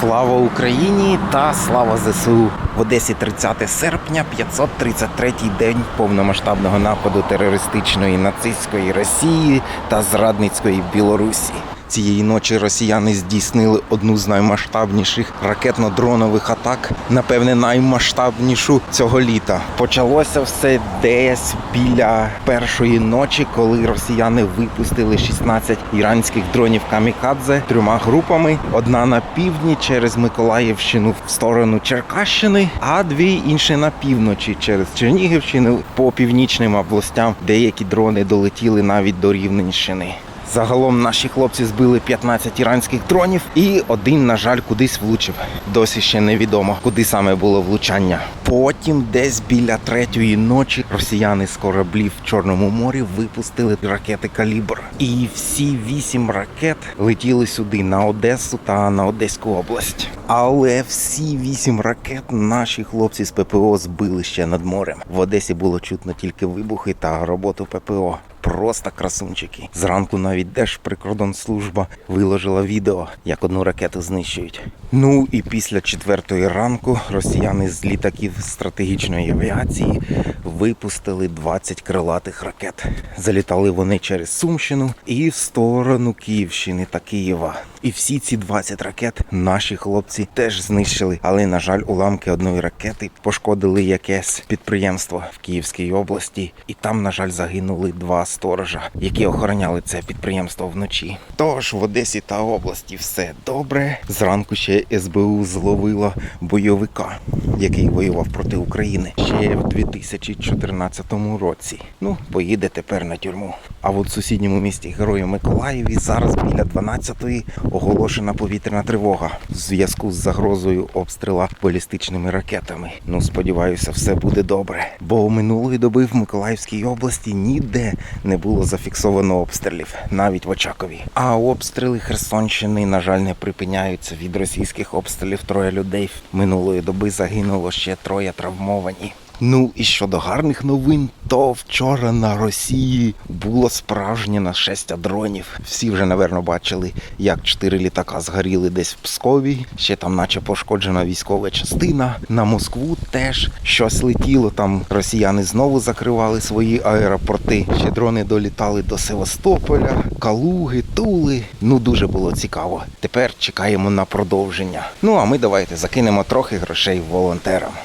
Слава Україні та слава ЗСУ! В Одесі 30 серпня, 533-й день повномасштабного нападу терористичної нацистської Росії та зрадницької Білорусі. Цієї ночі росіяни здійснили одну з наймасштабніших ракетно-дронових атак, напевне, наймасштабнішу цього літа. Почалося все десь біля першої ночі, коли росіяни випустили 16 іранських дронів камікадзе трьома групами: одна на півдні через Миколаївщину в сторону Черкащини, а дві інші на півночі через Чернігівщину по північним областям. Деякі дрони долетіли навіть до Рівненщини. Загалом наші хлопці збили 15 іранських дронів, і один, на жаль, кудись влучив. Досі ще невідомо, куди саме було влучання. Потім, десь біля третьої ночі, росіяни з кораблів в Чорному морі випустили ракети Калібр. І всі вісім ракет летіли сюди на Одесу та на Одеську область. Але всі вісім ракет наші хлопці з ППО збили ще над морем. В Одесі було чутно тільки вибухи та роботу ППО. Просто красунчики. Зранку навіть Держприкордонслужба виложила відео, як одну ракету знищують. Ну і після четвертої ранку росіяни з літаків стратегічної авіації випустили 20 крилатих ракет. Залітали вони через Сумщину і в сторону Київщини та Києва. І всі ці 20 ракет наші хлопці теж знищили. Але на жаль, уламки одної ракети пошкодили якесь підприємство в Київській області, і там, на жаль, загинули два сторожа, які охороняли це підприємство вночі. Тож в Одесі та області все добре. Зранку ще СБУ зловила бойовика, який воював проти України ще в 2014 році. Ну, поїде тепер на тюрму. А от в сусідньому місті Герою Миколаєві зараз біля 12-ї оголошена повітряна тривога в зв'язку з загрозою обстріла балістичними ракетами. Ну, сподіваюся, все буде добре. Бо минулої доби в Миколаївській області ніде не було зафіксовано обстрілів, навіть в Очакові. А обстріли Херсонщини, на жаль, не припиняються від російських обстрілів. Троє людей минулої доби загинуло ще троє травмовані. Ну і щодо гарних новин, то вчора на Росії було справжнє нашестя дронів. Всі вже, напевно, бачили, як чотири літака згоріли десь в Пскові. Ще там, наче пошкоджена військова частина. На Москву теж щось летіло. Там росіяни знову закривали свої аеропорти. Ще дрони долітали до Севастополя, Калуги, Тули. Ну дуже було цікаво. Тепер чекаємо на продовження. Ну а ми давайте закинемо трохи грошей волонтерам.